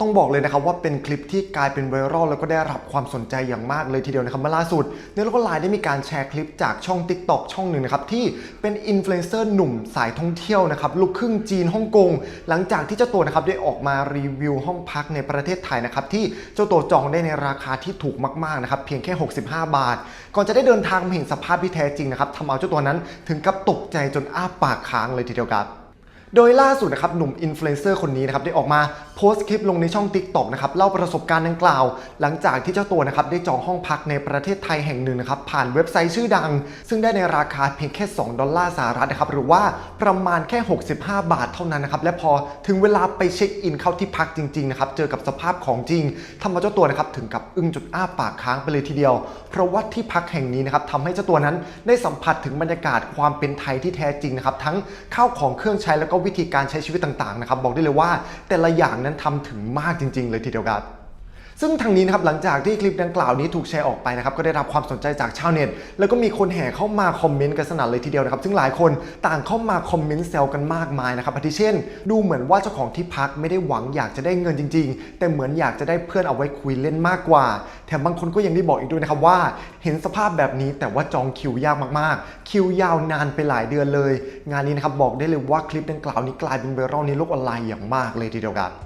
ต้องบอกเลยนะครับว่าเป็นคลิปที่กลายเป็นไวรัลแล้วก็ได้รับความสนใจอย่างมากเลยทีเดียวนะครับเมื่อล่าสุดในโลกไลน์ได้มีการแชร์คลิปจากช่อง Tik t o k ช่องหนึ่งนะครับที่เป็นอินฟลูเอนเซอร์หนุ่มสายท่องเที่ยวนะครับลูกครึ่งจีนฮ่องกง หลังจากที่เจ้าตัวนะครับได้ออกมารีวิวห้องพักในประเทศไทยนะครับที่เจ้าตัวจองได้ในราคาที่ถูกมากๆนะครับเพียงแค่ 65 บาท ก่อนจะได้เดินทางมาเห็นสภาพที่แท้จริงนะครับทำเอาเจ้าตัวนั้นถึงกับตกใจจนอ้าปากค้างเลยทีเดียวครับโดยล่าสุดนะครับหนุ่มอินฟลูเอนเซอร์คนนี้นะครับได้ออกมาโพสต์คลิปลงในช่อง TikTok นะครับเล่าประสบการณ์ดังกล่าว หลังจากที่เจ้าตัวนะครับได้จองห้องพักในประเทศไทยแห่งหนึ่งนะครับผ่านเว็บไซต์ชื่อดัง ซึ่งได้ในราคาเพียงแค่ 2 ดอลลาร์สหรัฐนะครับหรือว่าประมาณแค่ 65 บาทเท่านั้นนะครับและพอถึงเวลาไปเช็คอินเข้าที่พักจริงๆนะครับเจอกับสภาพของจริงทำเอาเจ้าตัวนะครับถึงกับอึ้งจุดอ้าปากค้างไปเลยทีเดียว เพราะว่าที่พักแห่งนี้นะครับทำให้เจ้าตัวนั้นได้สัมผัสถึงบรรยากาศความเป็นไทยที่แท้จริงนะครับทั้งข้าวของเครื่องใช้แล้วก็วิธีการใช้ชีวิตต่างๆนะครับบอกได้เลยว่าแต่ละอย่างนั้นทำถึงมากจริง ๆ เลยทีเดียวครับซึ่งทางนี้นะครับหลังจากที่คลิปดังกล่าวนี้ถูกแชร์ออกไปนะครับก็ได้รับความสนใจจากชาวเน็ต แล้วก็มีคนแห่เข้ามาคอมเมนต์กันสนั่นเลยทีเดียวนะครับซึ่งหลายคนต่างเข้ามาคอมเมนต์แซวกันมากมายนะครับอาทิเช่น ดูเหมือนว่าเจ้าของที่พักไม่ได้หวังอยากจะได้เงินจริง ๆ แต่เหมือนอยากจะได้เพื่อนเอาไว้คุยเล่นมากกว่า แถมบางคนก็ยังได้บอกอีกด้วยนะครับว่า เห็นสภาพแบบนี้แต่ว่าจองคิวยากมากๆ คิวยาวนานไปหลายเดือนเลย งานนี้นะครับบอกได้เลยว่าคลิปดังกล่าวนี้กลายเป็นไวรัลในโลกออนไลน์อย่างมากเลยทีเดียวครับ